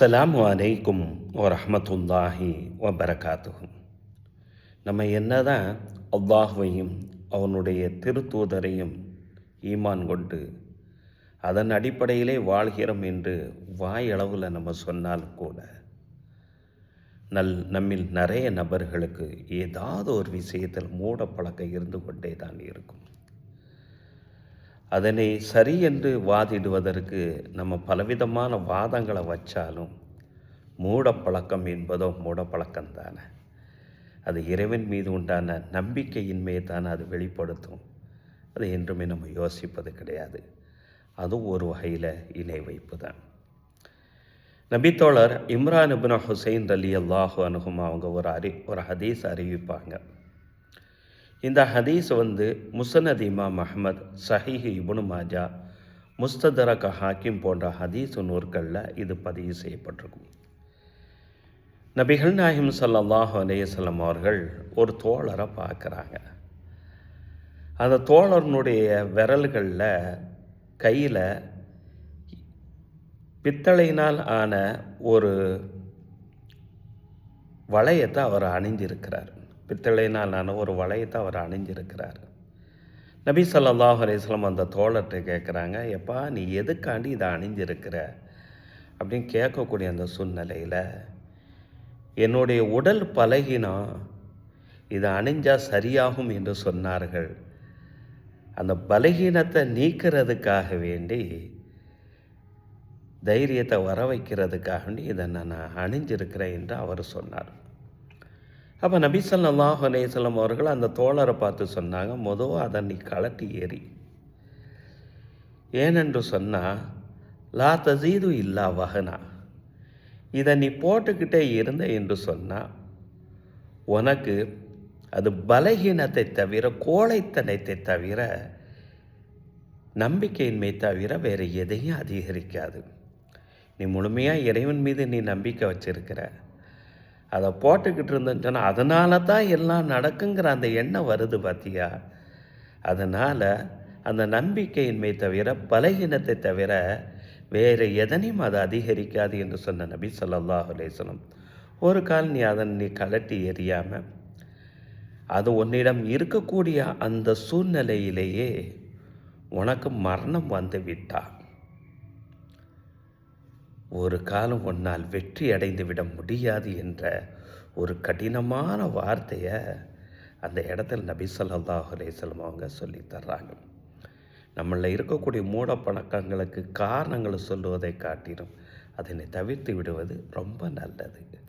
அஸ்ஸலாம் வலைக்கும் வரமத்துல்லாஹி வபரகாத்துகும் நம்ம என்ன தான் அல்லாஹுவையும் அவனுடைய திருத்தூதரையும் ஈமான் கொண்டு அதன் அடிப்படையிலே வாழ்கிறோம் என்று வாயளவில் நம்ம சொன்னாலும் கூட நல் நம்மில் நிறைய நபர்களுக்கு ஏதாவது ஒரு விஷயத்தில் மூட பழக்கம் இருந்து கொண்டே தான் இருக்கும். அதனை சரி என்று வாதிடுவதற்கு நம்ம பலவிதமான வாதங்களை வச்சாலும் மூடப்பழக்கம் என்பதோ மூடப்பழக்கம் தானே அது இறைவன் மீது உண்டான நம்பிக்கையின்மையை தானே அது வெளிப்படுத்தும். அது என்றுமே நம்ம யோசிப்பது கிடையாது. அதுவும் ஒரு வகையில் இணை வைப்பு தான் நபித்தோழர் இம்ரான் இபின் ஹுசைன் அலி அல்லாஹு அனுகும் அவங்க ஒரு அறி ஒரு ஹதீஸ் அறிவிப்பாங்க. இந்த ஹதீஸ் வந்து முசனத் இமாம் அஹமத் சஹீஹ் இபுனு மாஜா முஸ்தரக ஹாக்கிம் போன்ற ஹதீஸ் நூற்களில் இது பதிவு செய்யப்பட்டிருக்கும். நபிகள் நாயிம் சல்லாஹு அலையம் அவர்கள் ஒரு தோழரை பார்க்குறாங்க. அந்த தோழர்னுடைய விரல்களில் கையில் பித்தளையினால் ஆன ஒரு வளையத்தை அவர் அணிஞ்சிருக்கிறார் பித்தளையினால் ஒரு வளையத்தை அவர் அணிஞ்சிருக்கிறார். நபி சல்லாஹ் அலிஸ்லாம் அந்த தோழர்கிட்ட கேட்குறாங்க எப்பா நீ எதுக்காண்டி இதை அணிஞ்சிருக்கிற? அப்படின்னு கேட்கக்கூடிய அந்த சூழ்நிலையில் என்னுடைய உடல் பழகினம் இதை அணிஞ்சால் சரியாகும் என்று சொன்னார்கள். அந்த பலகீனத்தை நீக்கிறதுக்காக வேண்டி தைரியத்தை வர வைக்கிறதுக்காக வேண்டி இதை நான் அணிஞ்சிருக்கிறேன் என்று அவர் சொன்னார். அப்போ நபி சொல்லாஹ் அலேசல்லம் அவர்கள் அந்த தோழரை பார்த்து சொன்னாங்க மொதல் அதை நீ கலட்டி ஏறி. ஏனென்று சொன்னால் லா தசீது இல்லா வகனா இதை நீ போட்டுக்கிட்டே இருந்த என்று சொன்னால் உனக்கு அது பலகீனத்தை தவிர கோழைத்தனத்தை தவிர நம்பிக்கையின்மை தவிர வேறு எதையும் அதிகரிக்காது. நீ முழுமையாக இறைவன் மீது நீ நம்பிக்கை வச்சிருக்கிற. அதை போட்டுக்கிட்டு இருந்தேன்னு சொன்னால் அதனால தான் எல்லாம் நடக்குங்கிற அந்த எண்ணம் வருது பார்த்தியா அதனால் அந்த நம்பிக்கையின்மை தவிர பலகீனத்தை தவிர வேறு எதனையும் அது அதிகரிக்காது என்று சொன்ன நபி ஸல்லல்லாஹு அலேசனம் ஒரு கால் நீ அதை நீ கலட்டி எறியாமல் அது உன்னிடம் இருக்கக்கூடிய அந்த சூழ்நிலையிலேயே உனக்கு மரணம் வந்து விட்டா ஒரு காலம் உன்னால் வெற்றி அடைந்து விட முடியாது என்ற ஒரு கடினமான வார்த்தையை அந்த இடத்துல நபி ஸல்லல்லாஹு அலைஹி அவங்க சொல்லி தர்றாங்க. நம்மளில் இருக்கக்கூடிய மூட பழக்கங்களுக்கு காரணங்களை சொல்லுவதை காட்டிலும் அதனை தவிர்த்து விடுவது ரொம்ப நல்லது.